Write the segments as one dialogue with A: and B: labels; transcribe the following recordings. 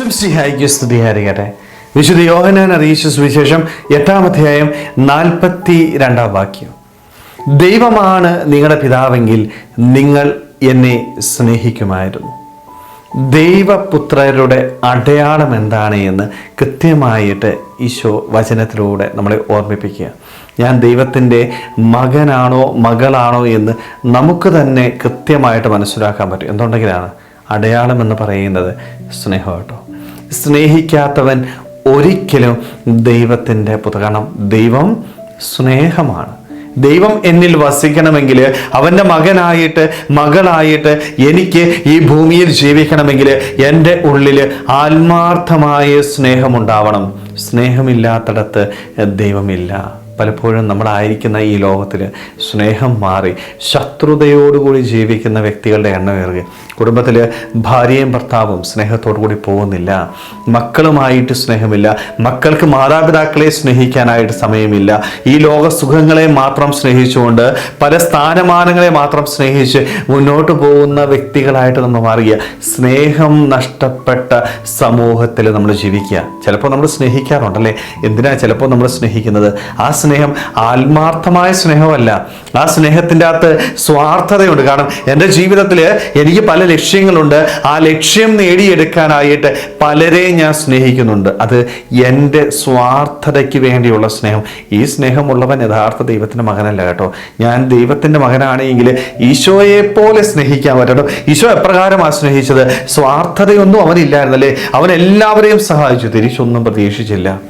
A: ഈശ്വംസിഹായിക്ക് സ്തുതിയായിരിക്കട്ടെ വിശുദ്ധ യോഹനാൻ അറിയിച്ച സുവിശേഷം എട്ടാം അധ്യായം നാൽപ്പത്തി രണ്ടാം വാക്യം ദൈവമാണ് നിങ്ങളുടെ പിതാവെങ്കിൽ നിങ്ങൾ എന്നെ സ്നേഹിക്കുമായിരുന്നു ദൈവപുത്രരുടെ അടയാളം എന്താണ് എന്ന് കൃത്യമായിട്ട് ഈശോ വചനത്തിലൂടെ നമ്മളെ ഓർമ്മിപ്പിക്കുക ഞാൻ ദൈവത്തിന്റെ മകനാണോ മകളാണോ എന്ന് നമുക്ക് തന്നെ കൃത്യമായിട്ട് മനസ്സിലാക്കാൻ പറ്റും എന്തുണ്ടെങ്കിലാണ് അടയാളം എന്ന് പറയുന്നത് സ്നേഹം കേട്ടോ സ്നേഹിക്കാത്തവൻ ഒരിക്കലും ദൈവത്തിന്റെ പുതകണം ദൈവം സ്നേഹമാണ്. ദൈവം എന്നിൽ വസിക്കണമെങ്കിൽ അവന്റെ മകനായിട്ട് മകളായിട്ട് എനിക്ക് ഈ ഭൂമിയിൽ ജീവിക്കണമെങ്കിൽ എന്റെ ഉള്ളിൽ ആത്മാർത്ഥമായ സ്നേഹമുണ്ടാവണം. സ്നേഹമില്ലാത്തടത്ത് ദൈവമില്ല. പലപ്പോഴും നമ്മളായിരിക്കുന്ന ഈ ലോകത്തിൽ സ്നേഹം മാറി ശത്രുതയോടുകൂടി ജീവിക്കുന്ന വ്യക്തികളുടെ എണ്ണം ഏറുക കുടുംബത്തിൽ ഭാര്യയും ഭർത്താവും സ്നേഹത്തോടു കൂടി പോകുന്നില്ല മക്കളുമായിട്ട് സ്നേഹമില്ല മക്കൾക്ക് മാതാപിതാക്കളെ സ്നേഹിക്കാനായിട്ട് സമയമില്ല ഈ ലോക സുഖങ്ങളെ മാത്രം സ്നേഹിച്ചുകൊണ്ട് പല സ്ഥാനമാനങ്ങളെ മാത്രം സ്നേഹിച്ച് മുന്നോട്ട് പോകുന്ന വ്യക്തികളായിട്ട് നമ്മൾ മാറുക സ്നേഹം നഷ്ടപ്പെട്ട സമൂഹത്തിൽ നമ്മൾ ജീവിക്കുക. ചിലപ്പോൾ നമ്മൾ സ്നേഹിക്കാറുണ്ടല്ലേ? എന്തിനാ ചിലപ്പോൾ നമ്മൾ സ്നേഹിക്കുന്നത്? ആ സ്നേഹം ആത്മാർത്ഥമായ സ്നേഹമല്ല. ആ സ്നേഹത്തിന്റെ അകത്ത് സ്വാർത്ഥതയുണ്ട്. കാരണം എന്റെ ജീവിതത്തിൽ എനിക്ക് പല ലക്ഷ്യങ്ങളുണ്ട്. ആ ലക്ഷ്യം നേടിയെടുക്കാനായിട്ട് പലരെ ഞാൻ സ്നേഹിക്കുന്നുണ്ട്. അത് എന്റെ സ്വാർത്ഥതയ്ക്ക് വേണ്ടിയുള്ള സ്നേഹം. ഈ സ്നേഹമുള്ളവൻ യഥാർത്ഥ ദൈവത്തിന്റെ മകനല്ല കേട്ടോ. ഞാൻ ദൈവത്തിന്റെ മകനാണെങ്കിൽ ഈശോയെ പോലെ സ്നേഹിക്കാൻ പറ്റട്ടോ ഈശോ എപ്രകാരമാണ് സ്നേഹിച്ചത്? സ്വാർത്ഥതയൊന്നും അവനില്ലായിരുന്നല്ലേ? അവൻ എല്ലാവരെയും സഹായിച്ചു. തിരിച്ചൊന്നും പ്രതീക്ഷിച്ചില്ല.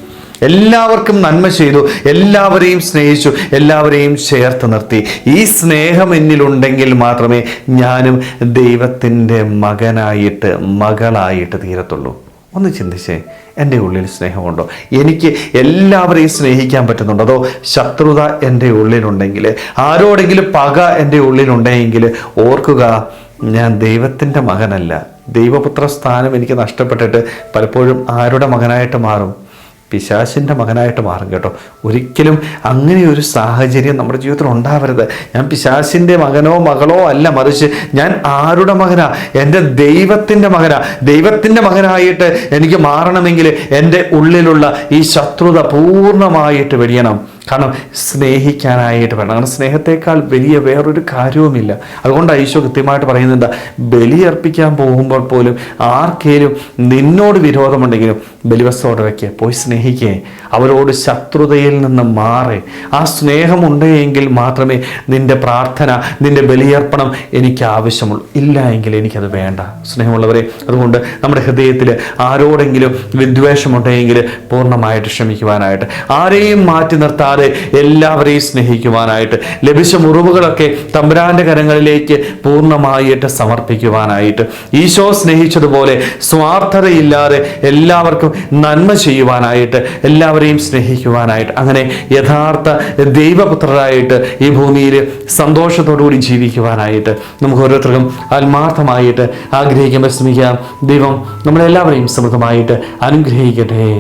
A: എല്ലാവർക്കും നന്മ ചെയ്തു. എല്ലാവരെയും സ്നേഹിച്ചു. എല്ലാവരെയും ചേർത്ത് നിർത്തി. ഈ സ്നേഹം എന്നിലുണ്ടെങ്കിൽ മാത്രമേ ഞാനും ദൈവത്തിന്റെ മകനായിട്ട് മകളായിട്ട് തീരത്തുള്ളൂ. ഒന്ന് ചിന്തിച്ചേ എന്റെ ഉള്ളിൽ സ്നേഹമുണ്ടോ? എനിക്ക് എല്ലാവരെയും സ്നേഹിക്കാൻ പറ്റുന്നുണ്ടോ? അതോ ശത്രുത എന്റെ ഉള്ളിലുണ്ടെങ്കിൽ ആരോടെങ്കിലും പക എന്റെ ഉള്ളിലുണ്ടെങ്കിൽ ഓർക്കുക ഞാൻ ദൈവത്തിന്റെ മകനല്ല. ദൈവപുത്ര സ്ഥാനം എനിക്ക് നഷ്ടപ്പെട്ടിട്ട് പലപ്പോഴും ആരുടെ മകനായിട്ട് മാറും? പിശാശിന്റെ മകനായിട്ട് മാറും കേട്ടോ. ഒരിക്കലും അങ്ങനെ ഒരു സാഹചര്യം നമ്മുടെ ജീവിതത്തിൽ ഉണ്ടാവരുത്. ഞാൻ പിശാശിന്റെ മകനോ മകളോ അല്ല മറിച്ച് ഞാൻ ആരുടെ മകനാ? എന്റെ ദൈവത്തിന്റെ മകനാ. ദൈവത്തിന്റെ മകനായിട്ട് എനിക്ക് മാറണമെങ്കിൽ എന്റെ ഉള്ളിലുള്ള ഈ ശത്രുത പൂർണമായിട്ട് വെടിയണം. കാരണം സ്നേഹിക്കാനായിട്ട് വേണം. കാരണം സ്നേഹത്തെക്കാൾ വലിയ വേറൊരു കാര്യവുമില്ല. അതുകൊണ്ട് ഈശോ കൃത്യമായിട്ട് ബലി ബലിയർപ്പിക്കാൻ പോകുമ്പോൾ പോലും ആർക്കേലും നിന്നോട് വിരോധമുണ്ടെങ്കിലും ബലിവസ്തോടെ വയ്ക്കുക പോയി സ്നേഹിക്കേ. അവരോട് ശത്രുതയിൽ നിന്ന് മാറി. ആ സ്നേഹമുണ്ടെങ്കിൽ മാത്രമേ നിന്റെ പ്രാർത്ഥന നിന്റെ ബലിയർപ്പണം എനിക്ക് ആവശ്യമുള്ളൂ. ഇല്ല എങ്കിൽ എനിക്കത് വേണ്ട. സ്നേഹമുള്ളവരെ അതുകൊണ്ട് നമ്മുടെ ഹൃദയത്തിൽ ആരോടെങ്കിലും വിദ്വേഷമുണ്ടെങ്കിൽ പൂർണമായിട്ട് ക്ഷമിക്കുവാനായിട്ട്. ആരെയും മാറ്റി നിർത്താതെ എല്ലാവരെയും സ്നേഹിക്കുവാനായിട്ട് ലഭിച്ച മുറിവുകളൊക്കെ തമ്പുരാന്റെ കരങ്ങളിലേക്ക് പൂർണമായിട്ട് സമർപ്പിക്കുവാനായിട്ട് ഈശോ സ്നേഹിച്ചതുപോലെ സ്വാർത്ഥതയില്ലാതെ എല്ലാവർക്കും നന്മ ചെയ്യുവാനായിട്ട് എല്ലാവരെയും സ്നേഹിക്കുവാനായിട്ട് അങ്ങനെ യഥാർത്ഥ ദൈവപുത്രരായിട്ട് ഈ ഭൂമിയിൽ സന്തോഷത്തോടുകൂടി ജീവിക്കുവാനായിട്ട് നമുക്ക് ഓരോരുത്തർക്കും ആത്മാർത്ഥമായിട്ട് ആഗ്രഹിക്കാൻ പരിശ്രമിക്കാം ദൈവം നമ്മളെല്ലാവരെയും സമൃദ്ധമായിട്ട് അനുഗ്രഹിക്കട്ടെ.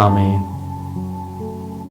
A: ആമേൻ.